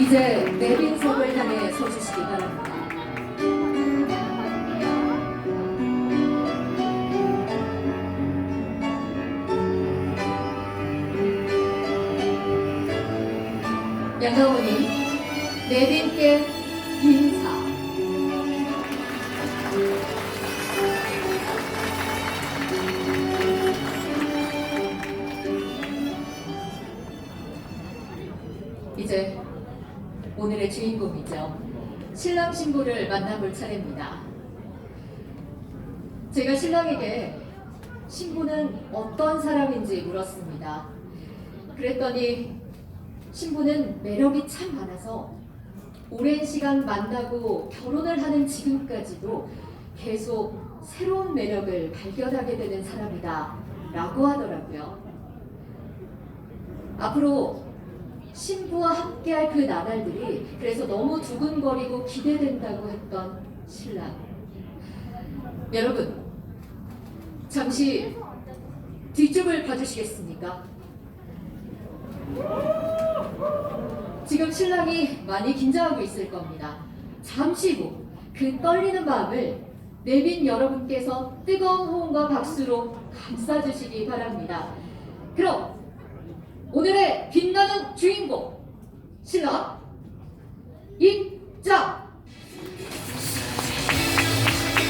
이제 내빈석을 향해 서주시기 바랍니다. 양가원님, 내빈께 인사. 이제 오늘의 주인공이죠. 신랑 신부를 만나볼 차례입니다. 제가 신랑에게 신부는 어떤 사람인지 물었습니다. 그랬더니 신부는 매력이 참 많아서 오랜 시간 만나고 결혼을 하는 지금까지도 계속 새로운 매력을 발견하게 되는 사람이다 라고 하더라고요. 앞으로 신부와 함께할 그 나날들이 그래서 너무 두근거리고 기대된다고 했던 신랑. 여러분, 잠시 뒤쪽을 봐주시겠습니까? 지금 신랑이 많이 긴장하고 있을 겁니다. 잠시 후 그 떨리는 마음을 내빈 여러분께서 뜨거운 호응과 박수로 감싸주시기 바랍니다. 그럼 주인공 신랑 입장